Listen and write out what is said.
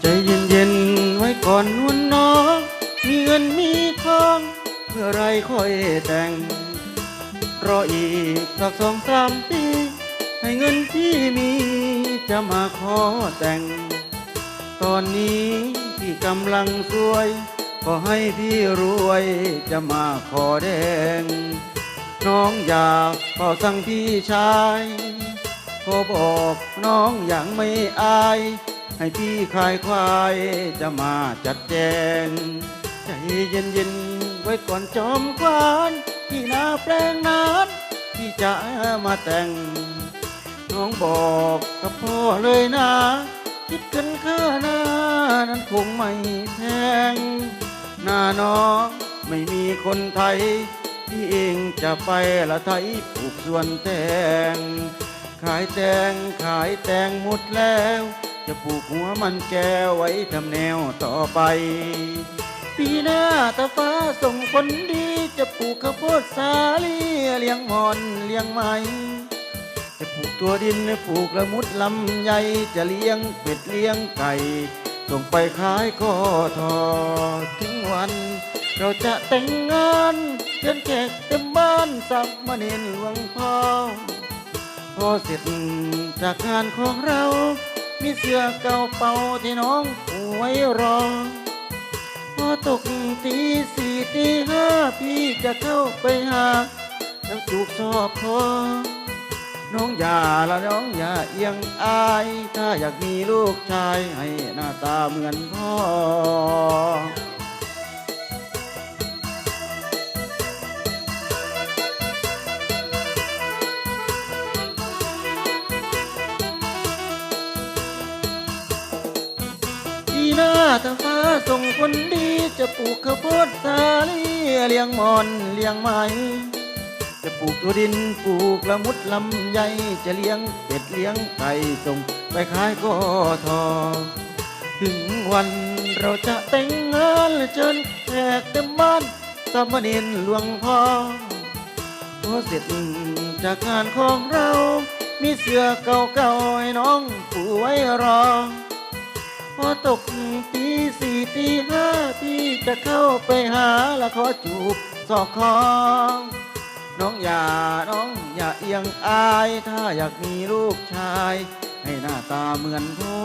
ใจเย็นเย็นไว้ก่อนนุ่นน้อง มีเงินมีทองเพื่อไรค่อยแต่ง รออีกสักสองสามปี ให้เงินที่มีจะมาขอแต่ง ตอนนี้ที่กำลังสวย ก็ให้พี่รวยจะมาขอแดง น้องอยากขอสั่งพี่ชายขอบอกน้องอย่างไม่อาย ให้พี่ขายควายจะมาจัดแจง ใจเย็นเย็นๆไว้ก่อนจอมควานที่นาแปลงนั้นที่จะมาแต่ง น้องบอกกับพ่อเลยนะ คิดกันค่าหน้านั้นคงไม่แพงหน้าน้องไม่มีคนไทย ที่เองจะไปละไทยปลูกสวนแตง ขายแตงขายแตงหมดแล้ว จะปลูกหัวมันแก้วไว้ทำแนวต่อไป ปีหน้าตาฟ้าส่งคนดี จะปลูกข้าวโพดสาลีเลี้ยงหมอนเลี้ยงไหมจะปลูกตัวดินปลูกละมุดลำใหญ่จะเลี้ยงเป็ดเลี้ยงไก่ ส่งไปขายก็ทอถึงวัน เราจะแต่งงานเดินแขกเต็มบ้านสักมาเนนหลวงพ่อ อเสร็จจากงานของเรา มีเสื้อเก่าเป่าที่น้องผูไว้รอ พอตกตีสี่ตีห้าพี่จะเข้าไปหาน้ำจูกซอกคอน้องอย่าละน้องอย่าเอียงอาย ถ้าอยากมีลูกชายให้หน้าตาเหมือนพ่อ คนดีจะปลูกข้าวโพดสาลีเลี้ยงมอนเลี้ยงไหมจะปลูกตัวดินปลูกละมุดลำใหญ่จะเลี้ยงเป็ดเลี้ยงไก่ส่งไปขายก็ทอ ถึงวันเราจะแต่งงานและเชิญแขกเต็มบ้านสามเณรหลวงพ่อพอเสร็จจากงานของเรา มีเสื้อเก่าๆให้น้องผู้ไว้รอพอ ตกตีสี่ตีห้าพี่จะเข้าไปหาและขอจูบสอกคอน้องอย่าน้องอย่าเอียงอาย ถ้าอยากมีลูกชาย ให้หน้าตาเหมือนพ่อ